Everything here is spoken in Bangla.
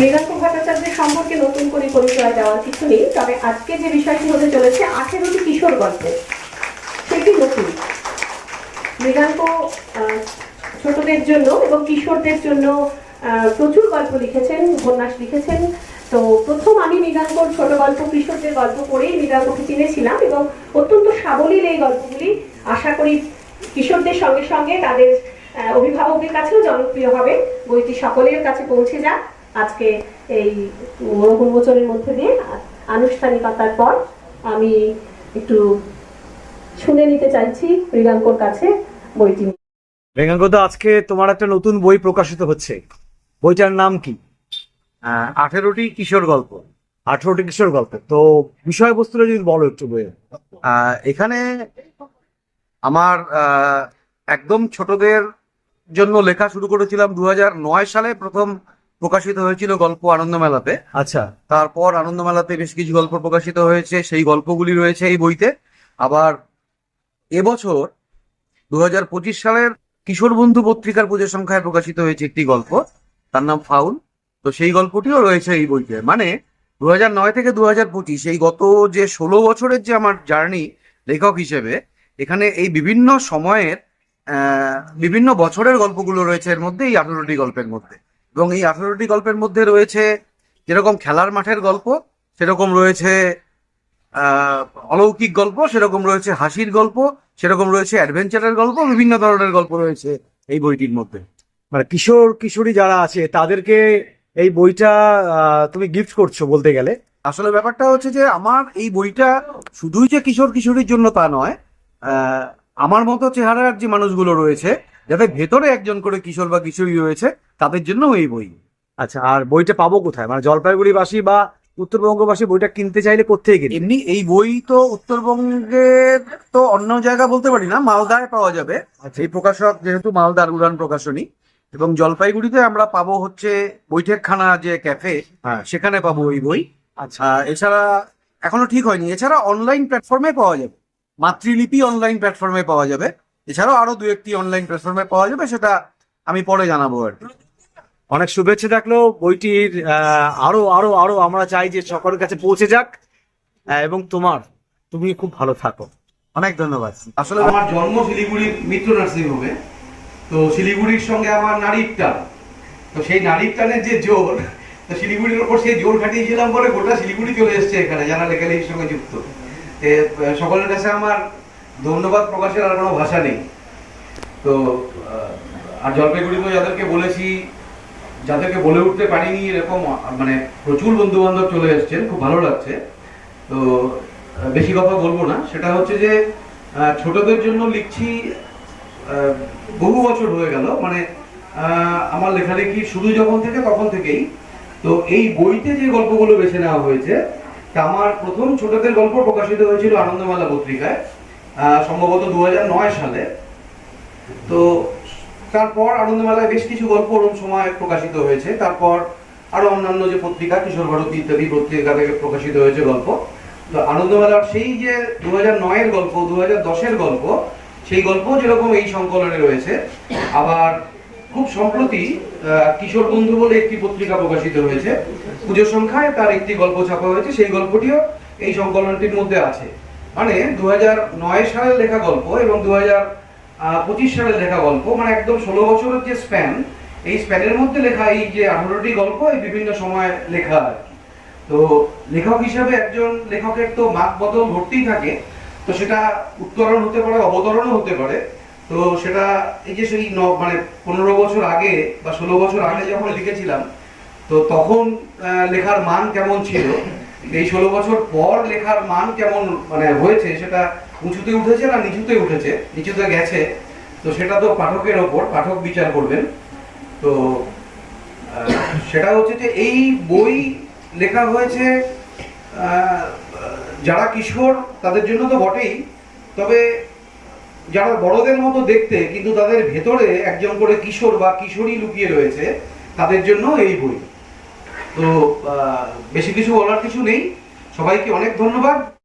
মৃগাঙ্ক ভট্টাচার্যের সম্পর্কে নতুন করে পরিচয় দেওয়ার কিছু নেই, তবে আজকে যে বিষয়টি হতে চলেছে, আঠেরোটি কিশোর গল্প সেটি নতুন। মৃগাঙ্ক ছোটদের জন্য এবং কিশোরদের জন্য প্রচুর গল্প লিখেছেন, উপন্যাস লিখেছেন। তো প্রথম আমি মৃগাঙ্কর ছোট গল্প, কিশোরদের গল্প পড়েই মৃগাঙ্ককে চিনেছিলাম এবং অত্যন্ত সাবলীল এই গল্পগুলি আশা করি কিশোরদের সঙ্গে সঙ্গে তাদের অভিভাবকদের কাছেও জনপ্রিয় হবে। বইটি সকলের কাছে পৌঁছে যাক। আজকে এই উন্মোচনের মধ্যে দিয়ে আনুষ্ঠানিকতার পর আমি একটু শুনে নিতে চাইছি মৃগাঙ্কর কাছে বইটি। রেঙ্গাঙ্গত আজকে তোমার একটা নতুন বই প্রকাশিত হচ্ছে। বইটার নাম কি? আঠেরোটি কিশোর গল্প। আঠারোটি কিশোর গল্প। তো বিষয়বস্তুটা যদি বলো একটু বইয়ের। আহ, এখানে আমার আহ, একদম ছোটদের জন্য লেখা শুরু করেছিলাম দু নয় সালে প্রথম প্রকাশিত হয়েছিল গল্প আনন্দমেলাতে। আচ্ছা। তারপর আনন্দমেলাতে বেশ কিছু গল্প প্রকাশিত হয়েছে সেই গল্পগুলি রয়েছে এই বইতে। আবার এবছর দু পঁচিশ সালের কিশোর বন্ধু পত্রিকার পুজোর সংখ্যায় প্রকাশিত হয়েছে একটি গল্প তার নাম ফাউল। তো সেই গল্পটিও রয়েছে এই বইতে। মানে দু নয় থেকে দু হাজার পঁচিশ এই গত যে ষোলো বছরের যে আমার জার্নি লেখক হিসেবে এখানে এই বিভিন্ন সময়ের বিভিন্ন বছরের গল্পগুলো রয়েছে এর মধ্যে এই আঠারোটি গল্পের মধ্যে। এবং এই আঠেরোটি গল্পের মধ্যে রয়েছে যেরকম খেলার মাঠের গল্প, সেরকম রয়েছে অলৌকিক গল্প, সেরকম রয়েছে হাসির গল্প, সেরকম রয়েছে অ্যাডভেঞ্চারের গল্প, বিভিন্ন ধরনের গল্প রয়েছে এই বইটির মধ্যে। মানে কিশোর, কিশোরী যারা আছে, তাদেরকে এই বইটা তুমি গিফট করছ বলতে গেলে। আসলে ব্যাপারটা হচ্ছে যে আমার এই বইটা শুধুই যে কিশোর, কিশোরীর জন্য তা নয় আমার মতো চেহারার যে মানুষগুলো রয়েছে যাদের ভেতরে একজন করে কিশোর বা কিশোরী রয়েছে তাদের জন্য এই বই। আচ্ছা আর বইটা পাবো কোথায়? মানে জলপাইগুড়িবাসী বা উত্তরবঙ্গবাসী বইটা কিনতে চাইলে কোথায় কিনবে? এমনি এই বই তো উত্তরবঙ্গের তো অন্য জায়গা বলতে পারি না মালদায় পাওয়া যাবে। এই প্রকাশক যেহেতু মালদার উড়ান প্রকাশনী এবং জলপাইগুড়িতে আমরা পাবো হচ্ছে বৈঠকখানা যে ক্যাফে হ্যাঁ। সেখানে পাবো এই বই। আচ্ছা। এছাড়া এখনও ঠিক হয়নি। এছাড়া অনলাইন প্ল্যাটফর্মে পাওয়া যাবে। মাতৃলিপি অনলাইন প্ল্যাটফর্মে পাওয়া যাবে। এছাড়াও আরও দু একটি অনলাইন প্ল্যাটফর্মে পাওয়া যাবে সেটা আমি পরে জানাব আর অনেক শুভেচ্ছা থাকল বইটির আহ, আরও আরও আরও আমরা চাই যে সকলের কাছে পৌঁছে যাক এবং তোমার তুমি খুব ভালো থাকো। অনেক ধন্যবাদ। আসলে আমার জন্ম শিলিগুড়ির মিত্র নার্সিং হোমে তো শিলিগুড়ির সঙ্গে আমার নারীর টান। তো সেই নারীর টানের যে জোর তো শিলিগুড়ির ওপর সেই জোর খাটিয়েছিলাম বলে গোটা শিলিগুড়ি চলে এসছে এখানে যারা লেখালেখির সঙ্গে যুক্ত। তে, সকলের কাছে আমার ধন্যবাদ প্রকাশের আর কোনো ভাষা নেই। তো আর জলপাইগুড়িতে যাদেরকে বলেছি, যাদেরকে বলে উঠতে পারিনি, এরকম মানে প্রচুর বন্ধু বান্ধব চলে এসছেন, খুব ভালো লাগছে। তো বেশি কথা বলব না। সেটা হচ্ছে যে ছোটদের জন্য লিখছি বহু বছর হয়ে গেল। মানে আমার লেখালেখি শুরু যখন থেকে, তখন থেকেই। তো এই বইতে যে গল্পগুলো বেছে নেওয়া হয়েছে, তা আমার প্রথম ছোটদের গল্প প্রকাশিত হয়েছিল আনন্দমেলা পত্রিকায়। সম্ভবত দু হাজার নয় সালে। তো তারপর আনন্দমেলায় বেশ কিছু গল্প ওরম সময় প্রকাশিত হয়েছে। তারপর আরও অন্যান্য যে পত্রিকা, কিশোর ভারতী ইত্যাদি পত্রিকা থেকে প্রকাশিত হয়েছে গল্প। তো আনন্দমেলার সেই যে দু হাজার নয়ের গল্প দু হাজার দশের গল্প, সেই গল্প যেরকম এই সংকলনে রয়েছে, আবার খুব সম্প্রতি কিশোর বন্ধু বলে একটি পত্রিকা প্রকাশিত হয়েছে। পুজোর সংখ্যায় তার একটি গল্প ছাপা হয়েছে। সেই গল্পটিও এই সংকলনটির মধ্যে আছে। মানে দু সালের লেখা গল্প এবং দু পঁচিশ সালের লেখা গল্প মানে একদম ষোলো বছরের যে স্প্যান এই স্প্যানের মধ্যে লেখা এই যে আঠারোটি গল্প, এই বিভিন্ন সময় লেখা আর কি। তো লেখক হিসাবে একজন লেখকের তো মাপ বদল ঘটতেই থাকে, তো সেটা উত্তরণ হতে পারে, অবতরণও হতে পারে তো সেটা এই যে সেই মানে পনেরো বছর আগে বা ষোলো বছর আগে যখন লিখেছিলাম, তো তখন লেখার মান কেমন ছিল এই ষোলো বছর পর লেখার মান কেমন মানে হয়েছে সেটা উঁচুতে উঠেছে না নিচুতে উঠেছে? নিচুতে গেছে। তো সেটা তো পাঠকের ওপর, পাঠক বিচার করবেন। তো সেটা হচ্ছে যে এই বই লেখা হয়েছে যারা কিশোর তাদের জন্য তো বটেই। তবে যারা বড়দের মতো দেখতে, কিন্তু তাদের ভেতরে একজন করে কিশোর বা কিশোরী লুকিয়ে রয়েছে, তাদের জন্য এই বই। তো বেশি কিছু বলার কিছু নেই। সবাইকে অনেক ধন্যবাদ।